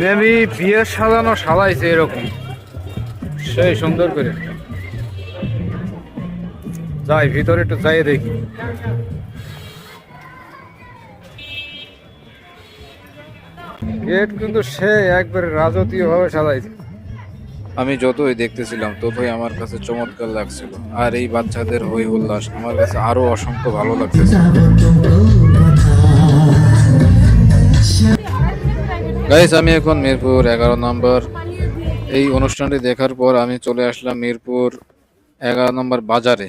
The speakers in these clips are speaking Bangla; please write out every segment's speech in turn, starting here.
মেবি বিয়ের সাজানো সাজাইছে এরকম। সেই সুন্দর করে। যাই, ভিতরে একটু যাই দেখি। গেট কিন্তু সে একবারে রাজকীয় ভাবে সাজাইছে। আমি যতই দেখতেছিলাম, ততই আমার কাছে চমৎকার লাগছিল। আর এই বাচ্চাদের হই উল্লাস, আমার কাছে আরও অসংখ্য ভালো লাগতেছে। গাইস আমি এখন মিরপুর, এগারো নম্বর। এই অনুষ্ঠানটি দেখার পর আমি চলে আসলাম মিরপুর, এগারো নম্বর বাজারে।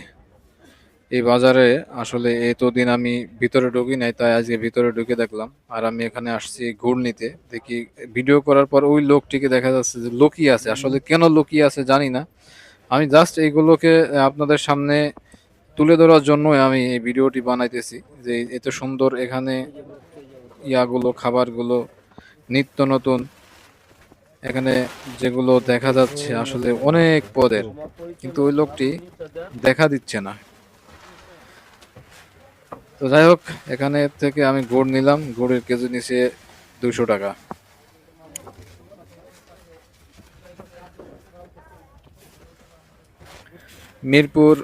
এই বাজারে আসলে এতদিন আমি ভিতরে ঢুকি নাই, তাই আজকে ভিতরে ঢুকে দেখলাম। আর আমি এখানে আসছি গুড় নিতে দেখি ভিডিও করার পর ওই লোকটিকে দেখা যাচ্ছে যে লুকিয়ে আছে। আসলে কেন লুকিয়ে আছে জানি না। আমি জাস্ট এইগুলোকে আপনাদের সামনে তুলে ধরার জন্যই আমি এই ভিডিওটি বানাইতেছি। যে এত সুন্দর এখানে ইয়াগুলো, খাবারগুলো নিত্য নতুন। এখানে যেগুলো দেখা যাচ্ছে আসলে অনেক পদের, কিন্তু ওই লোকটি দেখা দিচ্ছে না। তো যাই হোক, এখানে থেকে আমি গুড় নিলাম। গুড়ের কেজি নিচে দুশো টাকা। মিরপুর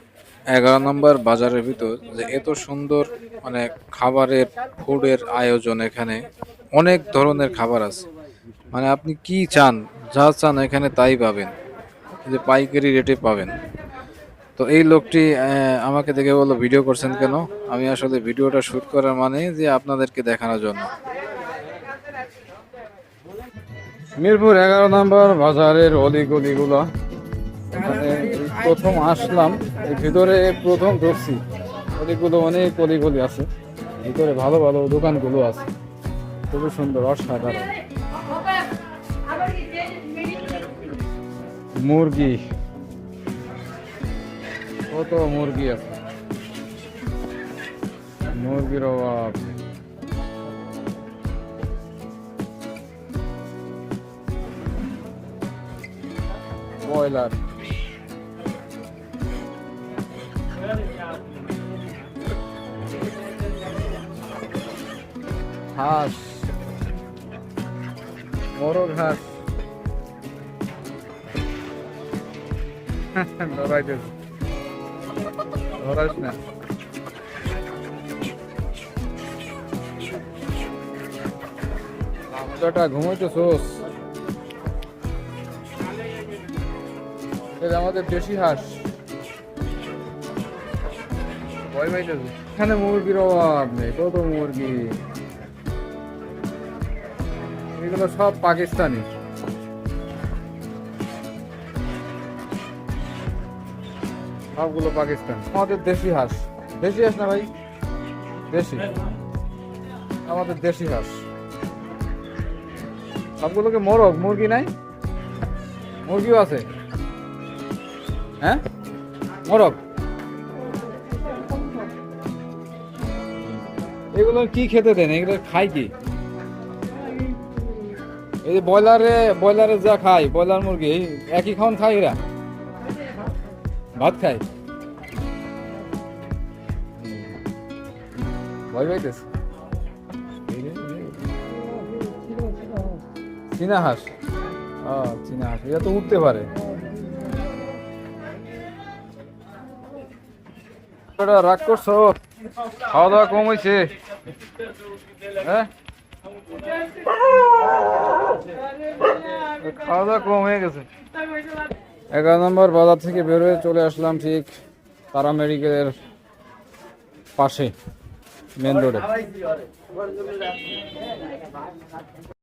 এগারো নম্বর বাজারের ভিতর যে এত সুন্দর মানে খাবারের ফুডের আয়োজন এখানে। অনেক ধরনের খাবার আছে। মানে আপনি কি চান, যা চান এখানে তাই পাবেন। যে পাইকারি রেটে পাবেন। তো এই লোকটি আমাকে দেখে বলল, ভিডিও করছেন কেন? আমি আসলে ভিডিওটা শুট করার মানে যে আপনাদেরকে দেখানোর জন্য। মিরপুর এগারো নম্বর বাজারের অলিগলিগুলো এখানে প্রথম আসলাম, এই ভিতরে প্রথম ঢুকছি অলিগুলো অনেক অলিগলি আছে, ভিতরে ভালো ভালো দোকানগুলো আছে। খুবই সুন্দর অসাধারণ। মুরগি। কত মুরগি আছে। মুরগির অভাব। ব্রয়লার। হাঁস। মোরগ হাঁস ধরাইতেছে। ধরাইস না। এটা আমাদের দেশি হাঁস। ভয় পাইতেছে। এখানে মুরগির অভাব নেই, কত মুরগি। এগুলো সব পাকিস্তানি। সবগুলো পাকিস্তান। আমাদের দেশি হাঁস। দেশি হাঁস না ভাই? দেশি। আমাদের দেশি হাঁস। সবগুলোকে মোরগ, মুরগি নাই? মুরগিও আছে। হ্যাঁ? মোরগ। এগুলো কি খেতে দেন? এগুলো খাই কি? এই যে ব্রয়লারে ব্রয়লারে যা খাই ব্রয়লার মুরগি, একই খাওয়ান খাই এরা? ভাত খায়? ভয় পাইতেছে? চীনা হাঁস? ও, চীনা হাঁস এটা তো উঠতে পারে। রাগ করছ? খাওয়া দাওয়া কম হয়েছে হ্যাঁ? খাওয়া নম্বর বাজার থেকে বেরোয় চলে আসলাম ঠিক তারা মেডিকেলের পাশে মেন রোডে